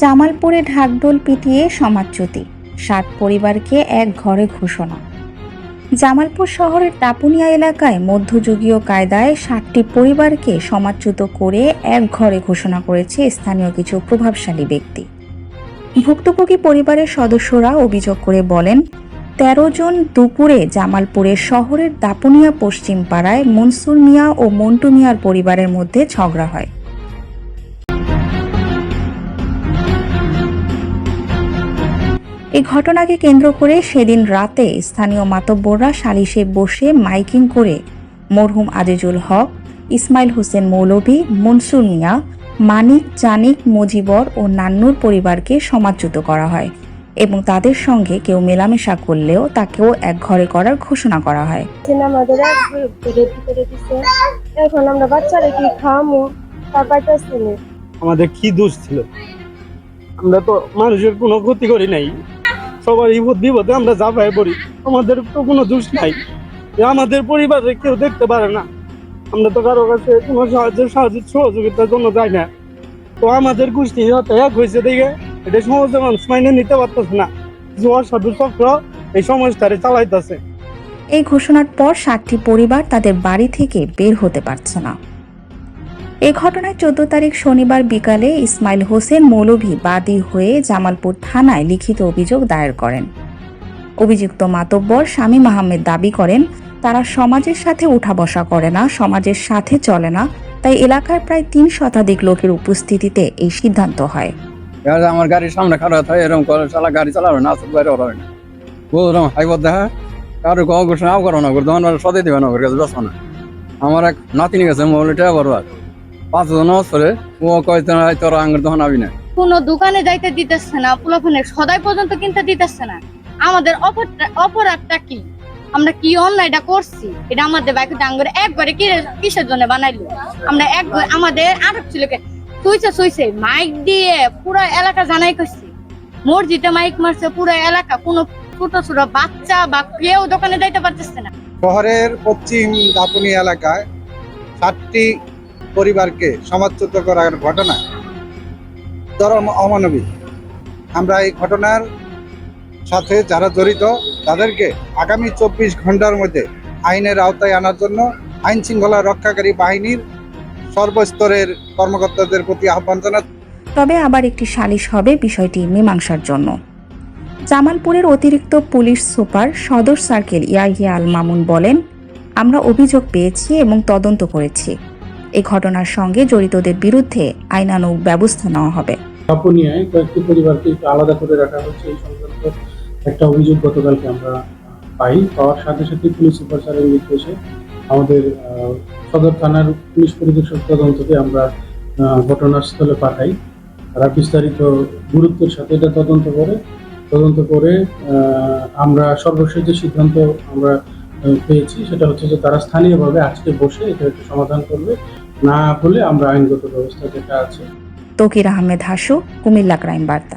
জামালপুরে ঢাকঢোল পিটিয়ে সমাজচ্যুতি, সাত পরিবারকে এক ঘরে ঘোষণা। জামালপুর শহরের দাপুনিয়া এলাকায় মধ্যযুগীয় কায়দায় সাতটি পরিবারকে সমাজচ্যুত করে এক ঘরে ঘোষণা করেছে স্থানীয় কিছু প্রভাবশালী ব্যক্তি। ভুক্তভোগী পরিবারের সদস্যরা অভিযোগ করে বলেন, তেরো জন দুপুরে জামালপুরের শহরের দাপুনিয়া পশ্চিম পাড়ায় মনসুর মিয়া ও মন্টু মিয়ার পরিবারের মধ্যে ঝগড়া হয়। এই ঘটনাকে কেন্দ্র করে সেদিন রাতে স্থানীয় মাতব্বররা সালিশে বসে মাইকিং করে মরহুম আজিজুল হক ইসমাইল হোসেন মৌলভী মনসুর মিয়া মানিক চানিক মজিবর ও নান্নুর পরিবারকে সমাজচ্যুত করা হয় এবং তাদের সঙ্গে কেউ মেলামেশা করলেও তাকেও এক ঘরে করার ঘোষণা করা হয়। আমাদের এক রেডি করে দিছে। এখন আমরা বাচ্চারা কি খাওয়ামো তার পাইতেছি আমাদের কি দোষ ছিল? আমরা তো মানুষের কোনো ক্ষতি করি নাই। সবার বিপদ বিপদে আমরা জাফায় পড়ি। আমাদের তো কোনো দোষ নাই। আমাদের পরিবারে কেউ দেখতে পারে না। আমরা তো কারও কাছে কোনো সাহায্য সাহায্য সহযোগিতার জন্য যাই না। তো আমাদের গোষ্ঠী হয়তো এক হয়েছে দেখে এটা সমাজের মানুষ মাইনে নিতে পারতেছে না। যে অসাধু চক্র এই সমাজটারে চালাইতেছে। এই ঘোষণার পর সাতটি পরিবার তাদের বাড়ি থেকে বের হতে পারছে না। এ ঘটনায় চোদ্দ তারিখ শনিবার বিকালে ইসমাইল হোসেন মৌলভী বাদী হয়ে জামালপুর থানায় লিখিত অভিযোগ দায়ের করেন। অভিযুক্ত মাতব্বর স্বামী আহমেদ দাবি করেন, তারা সমাজের সাথে উঠা বসা করে না, সমাজের সাথে চলে না, তাই এলাকার প্রায় তিন শতাধিক লোকের উপস্থিতিতে এই সিদ্ধান্ত হয়। আমার গাড়ির সামনে খারাপ হয় এরকম করে চালা, গাড়ি চালাবে না আসতে বাইরে ওরা না। ওরকম হাইবত দেখা, কারও করছে নাও করো না করে তখন ওরা সদাই দেবে না কাছে বসো না। আমার এক নাতিনি গেছে বড় আর পাঁচ জন করে ও কয়েক তোরা আঙ্গুর তখন আবি না? কোনো দোকানে যাইতে দিতেছে না পোলাফোনে সদাই পর্যন্ত কিনতে দিতেছে না। আমাদের অপরাধ- অপরাধটা কি? আমরা কি অন্যায়টা করছি? এটা আমাদের বাইকে ডাঙ্গরে একবারে কিসের জন্য বানাইলো? আমরা এক আমাদের আটক ছিল কে সুইছে সুইছে মাইক দিয়ে পুরো এলাকা জানাই করছি। মসজিদে মাইক মারছে পুরো এলাকা কোনো ছোট ছোট বাচ্চা বা কেউ দোকানে যাইতে পারতেছে না। শহরের পশ্চিম দাপুনি এলাকায় সাতটি পরিবারকে সমাজচ্যুত করার ঘটনা চরম অমানবিক। আমরা এই ঘটনার সাথে যারা জড়িত, তাদেরকে আগামী চব্বিশ ঘণ্টার মধ্যে আইনের আওতায় আনার জন্য আইন শৃঙ্খলা রক্ষাকারী বাহিনীর সর্বস্তরের কর্মকর্তাদের প্রতি আহ্বান জানাচ্ছি। তবে আবার একটি সালিশ হবে বিষয়টি মীমাংসার জন্য। জামালপুরের অতিরিক্ত পুলিশ সুপার সদর সার্কেল ইয়াহিয়া আল মামুন বলেন, আমরা অভিযোগ পেয়েছি এবং তদন্ত করেছি। এই ঘটনার সঙ্গে জড়িতদের বিরুদ্ধে আইনানুগ ব্যবস্থা নেওয়া হবে। কাপুনিয়ায় কয়েকটি পরিবারকে আলাদা করে রাখা হচ্ছে এই সংক্রান্ত একটা অভিযোগ গতকালকে আমরা পাই। পাওয়ার সাথে সাথে পুলিশ সুপার স্যারের নির্দেশে আমাদের সদর থানার পুলিশ পরিদর্শক তদন্তকে আমরা ঘটনাস্থলে পাঠাই। তারা বিস্তারিত গুরুত্বের সাথে এটা তদন্ত করে তদন্ত করে আমরা সর্বশেষ সিদ্ধান্ত আমরা পেয়েছি, সেটা হচ্ছে যে তারা স্থানীয়ভাবে আজকে বসে এটা একটু সমাধান করবে। না হলে আমরা আইনগত ব্যবস্থা যেটা আছে। তকির আহমেদ হাসু, কুমিল্লা ক্রাইম বার্তা।